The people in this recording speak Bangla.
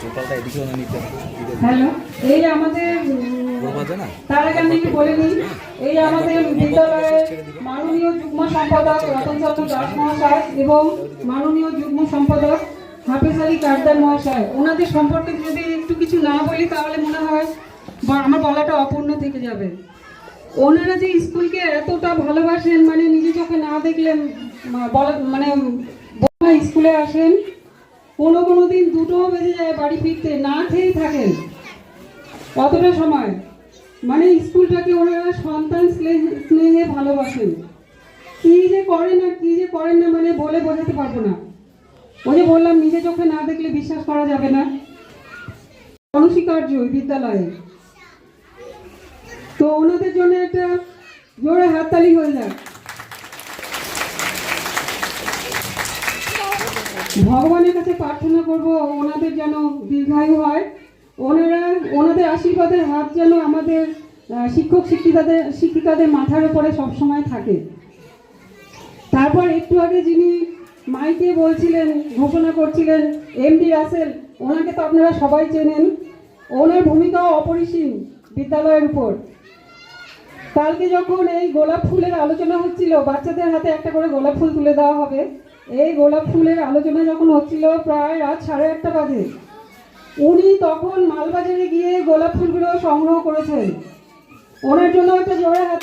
টোটালটা এদিকে ওনা নিতে হ্যালো এই আমাদের তার আগে আমি বলে নিই এই আমাদের বিদ্যালয়ের মাননীয় যুগ্ম সম্পাদক রতন চন্দ্র দাস মহাশয় এবং মাননীয় যুগ্ম সম্পাদক হাফেজ আলী কারদার মহাশয়। ওনাদের সম্পর্কে যদি একটু কিছু না বলি তাহলে মনে হয় আমার বলাটা অপূর্ণ থেকে যাবে। ওনারা যে স্কুলকে এতটা ভালোবাসেন মানে নিজে চোখে না দেখলে মা- বলা মানে স্কুলে আসেন কোনো কোনো দিন দুটো বেজে যায় বাড়ি ফিরতে, না খেয়েই থাকেন। কতটা সময়? মানে স্কুলটাকে ওনারা সন্তান স্নেহে ভালোবাসেন। কি যে করেন না কি যে করেন না মানে বলে বোঝাতে পারব না। ওই যে বললাম নিজে চোখে না দেখলে বিশ্বাস করা যাবে না। অনস্বীকার্য বিদ্যালয়ে। তো ওনাদের জন্য একটা জোরে হাততালি হয়ে যায়। ভগবানের কাছে প্রার্থনা করব, ওনাদের যেন দীর্ঘায়ু হয়। ওনারা, ওনাদের আশীর্বাদের হাত যেন আমাদের শিক্ষক শিক্ষিকাদের শিক্ষিকাদের মাথার উপরে সবসময় থাকে। তারপর একটু আগে যিনি মাইকে বলছিলেন, ঘোষণা করছিলেন এমডি রাসেল, ওনাকে তো আপনারা সবাই চেনেন। ওনার ভূমিকাও অপরিসীম বিদ্যালয়ের উপর। কালকে যখন এই গোলাপ ফুলের আলোচনা হচ্ছিল, বাচ্চাদের হাতে একটা করে গোলাপ ফুল তুলে দেওয়া হবে। এই গোলাপ ফুলের আলোচনা যখন হচ্ছিল প্রায় রাত সাড়ে আটটা বাজে, উনি তখন মালবাজারে গিয়ে গোলাপ ফুলগুলো সংগ্রহ করেছেন। ওনার জন্য একটা জোরে হাত